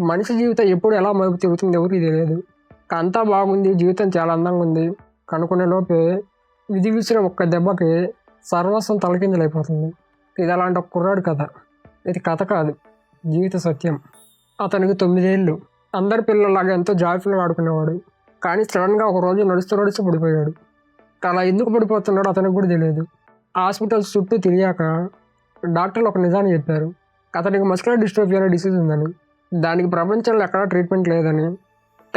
మనిషి జీవితం ఎప్పుడు ఎలా మలుపు తిరుగుతుంది ఎవరికి తెలియదు. అంతా బాగుంది జీవితం చాలా అందంగా ఉంది. కనుక్కునే లోపే విధి విసిన ఒక్క దెబ్బకి సర్వస్వం తలకిందలైపోతుంది. ఇది అలాంటి ఒక కుర్రాడు కథ. ఇది కథ కాదు జీవిత సత్యం. అతనికి తొమ్మిదేళ్ళు. అందరి పిల్లలాగా ఎంతో జాయిఫుల్గా ఆడుకునేవాడు. కానీ సడన్గా ఒక రోజు నడుస్తూ నడుస్తూ పడిపోయాడు. అలా ఎందుకు పడిపోతున్నాడో అతనికి కూడా తెలియదు. హాస్పిటల్ చుట్టూ తిరిగాక డాక్టర్లు ఒక నిజాన్ని చెప్పారు. అతనికి మస్కులర్ డిస్ట్రోఫీ అనే డిసీజ్ ఉందని. దానికి ప్రపంచంలో ఎక్కడా ట్రీట్మెంట్ లేదని.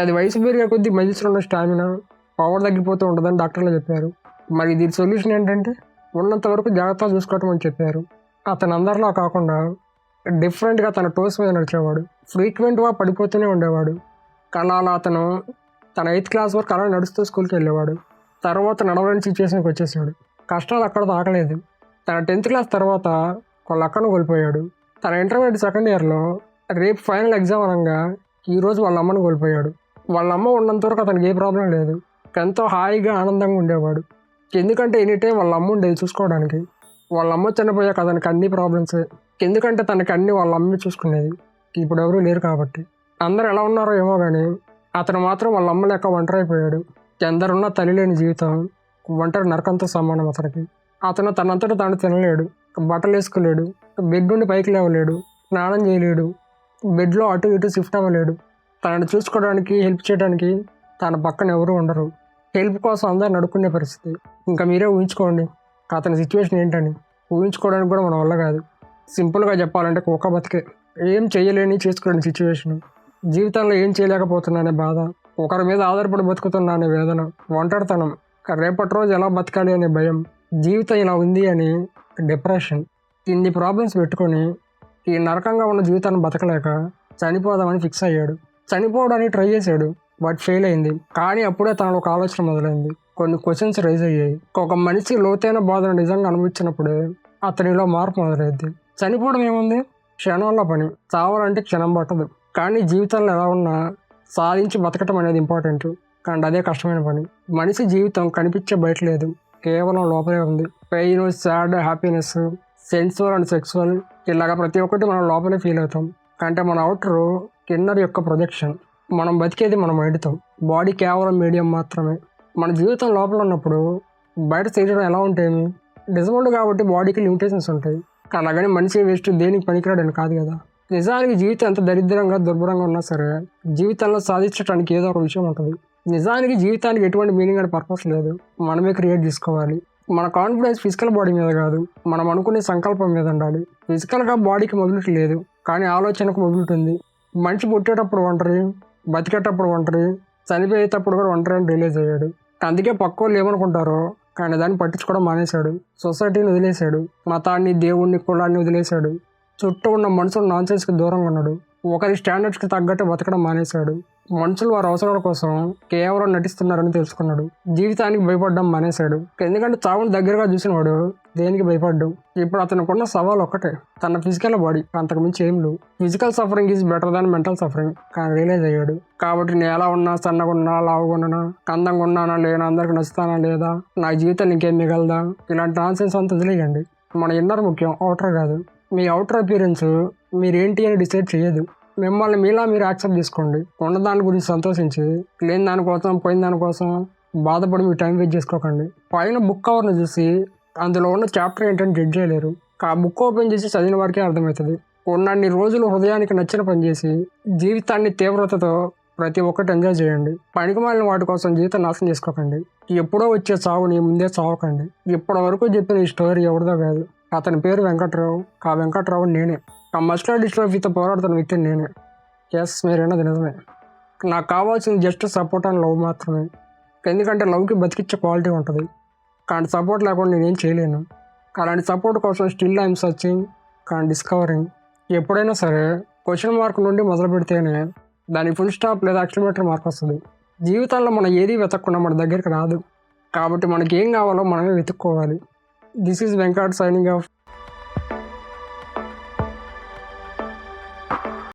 అది వయసు పెరిగే కొద్దీ మజిల్స్లో ఉన్న స్టామినా పవర్ తగ్గిపోతూ ఉంటుందని డాక్టర్లు చెప్పారు. మరి దీని సొల్యూషన్ ఏంటంటే ఉన్నంత వరకు జాగ్రత్తగా చూసుకోవటం అని చెప్పారు. అతను అందరిలా కాకుండా డిఫరెంట్గా తన టోస్ మీద నడిచేవాడు. ఫ్రీక్వెంట్గా పడిపోతూనే ఉండేవాడు. అలా అలా అతను తన ఎయిత్ క్లాస్ వరకు అలా నడుస్తూ స్కూల్కి వెళ్ళేవాడు. తర్వాత నడవలేని సిచ్యువేషన్కి వచ్చేసాడు. కష్టాలు అక్కడ తాకలేదు. తన టెన్త్ క్లాస్ తర్వాత వాళ్ళ అక్కను కోల్పోయాడు. తన ఇంటర్మీడియట్ సెకండ్ ఇయర్లో రేపు ఫైనల్ ఎగ్జామ్ అనగా ఈరోజు వాళ్ళ అమ్మను కోల్పోయాడు. వాళ్ళ అమ్మ ఉన్నంత వరకు అతనికి ఏ ప్రాబ్లం లేదు. ఎంతో హాయిగా ఆనందంగా ఉండేవాడు. ఎందుకంటే ఎనీ టైం వాళ్ళ అమ్మ ఉండేది చూసుకోవడానికి. వాళ్ళ అమ్మ చనిపోయాక అతనికి అన్ని ప్రాబ్లమ్స్. ఎందుకంటే తనకి అన్ని వాళ్ళ అమ్మే చూసుకునేది. ఇప్పుడు ఎవరూ లేరు కాబట్టి. అందరు ఎలా ఉన్నారో ఏమో కానీ అతను మాత్రం వాళ్ళ అమ్మ లెక్క ఒంటరి అయిపోయాడు ఎందరున్నా తల్లి లేని జీవితం ఒంటరి నరకంతో సమానం అతనికి. అతను తనంతట తాను తినలేడు బట్టలు వేసుకోలేడు బెడ్ నుండి పైకి లేవలేడు స్నానం చేయలేడు బెడ్లో అటు ఇటు షిఫ్ట్ అవ్వలేడు. తనను చూసుకోవడానికి హెల్ప్ చేయడానికి తన పక్కన ఎవరు ఉండరు. హెల్ప్ కోసం అందరు నడుకునే పరిస్థితి. ఇంకా మీరే ఊహించుకోండి అతని సిచ్యువేషన్ ఏంటని. ఊహించుకోవడానికి కూడా మన వల్ల కాదు. సింపుల్గా చెప్పాలంటే కుక్క బతికే. ఏం చేయలేని చేసుకోలేని సిచ్యువేషన్. జీవితంలో ఏం చేయలేకపోతున్నా అనే బాధ. ఒకరి మీద ఆధారపడి బతుకుతున్నా అనే వేదన. ఒంటరితనం. రేపటి రోజు ఎలా బతకాలి అనే భయం. జీవితం ఇలా ఉంది అని డిప్రెషన్. ఇన్ని ప్రాబ్లమ్స్ పెట్టుకొని ఈ నరకంగా ఉన్న జీవితాన్ని బతకలేక చనిపోదామని ఫిక్స్ అయ్యాడు. చనిపోవడానికి ట్రై చేశాడు బట్ ఫెయిల్ అయింది. కానీ అప్పుడే తనలో ఒక ఆలోచన మొదలైంది. కొన్ని క్వశ్చన్స్ రైజ్ అయ్యాయి. ఒక మనిషి లోతైన బాధను నిజంగా అనుభవించినప్పుడే అతనిలో మార్పు మొదలైంది. చనిపోవడం ఏముంది? క్షణంలో పని. చావాలంటే క్షణం పట్టదు. కానీ జీవితంలో ఎలా ఉన్నా సాధించి బతకటం అనేది ఇంపార్టెంట్. కానీ అదే కష్టమైన పని. మనిషి జీవితం కనిపించే బయట లేదు. కేవలం లోపలే ఉంది. Pain sad happiness sensual and sexual ఇలాగ ప్రతి ఒక్కటి మనం లోపలే ఫీల్ అవుతాం. అంటే మన అవుటర్ కిన్నర్ యొక్క ప్రొజెక్షన్ మనం బతికేది మనం మైండ్తో బాడీ కేవలం మీడియం మాత్రమే. మన జీవితం లోపల ఉన్నప్పుడు బయట శరీరం ఎలా ఉంటాయి డిజబుల్డ్ కాబట్టి బాడీకి లిమిటేషన్స్ ఉంటాయి. అలాగని మనిషి వేస్ట్ దేనికి పనికిరాడని కాదు కదా. నిజానికి జీవితం ఎంత దరిద్రంగా దుర్భరంగా ఉన్నా సరే జీవితంలో సాధించడానికి ఏదో ఒక విషయం ఉంటుంది. నిజానికి జీవితానికి ఎటువంటి మీనింగ్ అండ్ పర్పస్ లేదు. మనమే క్రియేట్ చేసుకోవాలి. మన కాన్ఫిడెన్స్ ఫిజికల్ బాడీ మీద కాదు మనం అనుకునే సంకల్పం మీద ఉండాలి. ఫిజికల్గా బాడీకి మొదలుటి లేదు కానీ ఆలోచనకు మొదలుతుంది మనిషి పుట్టేటప్పుడు ఒంటరి బతికేటప్పుడు ఒంటరి చనిపోయేటప్పుడు కూడా ఒంటరి అని రిలీజ్ అయ్యాడు. అందుకే పక్క వాళ్ళు ఏమనుకుంటారో కానీ దాన్ని పట్టించుకోవడం మానేశాడు. సొసైటీని వదిలేశాడు. మతాన్ని దేవుణ్ణి కులాన్ని వదిలేశాడు. చుట్టూ ఉన్న మనుషులు నాన్సెన్స్కి దూరంగా ఉన్నాడు. ఒకరి స్టాండర్డ్స్కి తగ్గట్టు బతకడం మానేశాడు. మనుషులు వారి అవసరాల కోసం కేవలం నటిస్తున్నారని తెలుసుకున్నాడు. జీవితానికి భయపడడం మానేశాడు. ఎందుకంటే చావుని దగ్గరగా చూసినవాడు దేనికి భయపడ్డు? ఇప్పుడు అతనుకున్న సవాల్ ఒక్కటే. తన ఫిజికల్ బాడీ అంతకుమించి ఏం లేవు. Physical suffering is better than mental suffering కానీ రియలైజ్ అయ్యాడు. కాబట్టి నేను ఎలా ఉన్నా సన్నగా ఉన్నా లావుగా ఉన్నా అందంగా ఉన్నానా లేనా అందరికి నచ్చుతానా లేదా? నా జీవితాన్ని ఇంకేం మిగలదా? ఇలాంటి నాన్సెన్స్ అంతా వదిలేయండి. మన ఇన్నర్ ముఖ్యం అవుటర్ కాదు. మీ అవుటర్ అపీరెన్స్ మీరేంటి అని డిసైడ్ చేయదు. మిమ్మల్ని మీలా మీరు యాక్సెప్ట్ చేసుకోండి. ఉన్న దాని గురించి సంతోషించి లేని దానికోసం పోయిన దానికోసం బాధపడి మీ టైం వేస్ట్ చేసుకోకండి. పైన బుక్ కవర్ని చూసి అందులో ఉన్న చాప్టర్ ఏంటని జడ్జ్ చేయలేరు. ఆ బుక్ ఓపెన్ చేసి చదివిన వారికే అర్థమవుతుంది. ఉన్నన్ని రోజులు హృదయానికి నచ్చిన పని చేసి జీవితాన్ని తీవ్రతతో ప్రతి ఒక్కటి ఎంజాయ్ చేయండి. పనికిమాలిన వాటి కోసం జీవితం నాశనం చేసుకోకండి. ఎప్పుడో వచ్చే చావుని ముందే చావకండి ఇప్పటి వరకు చెప్పిన ఈ స్టోరీ ఎవరిదో కాదు. అతని పేరు వెంకట్రావు. ఆ వెంకట్రావు నేనే. ఆ మస్కులర్ డిస్ట్రోఫీతో పోరాడుతున్న వ్యక్తి నేనే. ఎస్ మీరేనది నిజమే. నాకు కావాల్సింది జస్ట్ సపోర్ట్ అండ్ లవ్ మాత్రమే. ఎందుకంటే లవ్కి బతికిచ్చే క్వాలిటీ ఉంటుంది. కానీ సపోర్ట్ లేకుండా నేనేం చేయలేను. అలాంటి సపోర్ట్ కోసం స్టిల్ ఐఎమ్ సర్చింగ్ కానీ డిస్కవరింగ్ ఎప్పుడైనా సరే క్వశ్చన్ మార్క్ నుండి మొదలు పెడితేనే దానికి ఫుల్ స్టాప్ లేదా ఎక్స్ట్రీమీటర్ మార్క్ వస్తుంది. జీవితంలో మనం ఏది వెతకకుండా మన దగ్గరికి రాదు. కాబట్టి మనకి ఏం కావాలో మనమే వెతుక్కోవాలి. This is Venkat signing off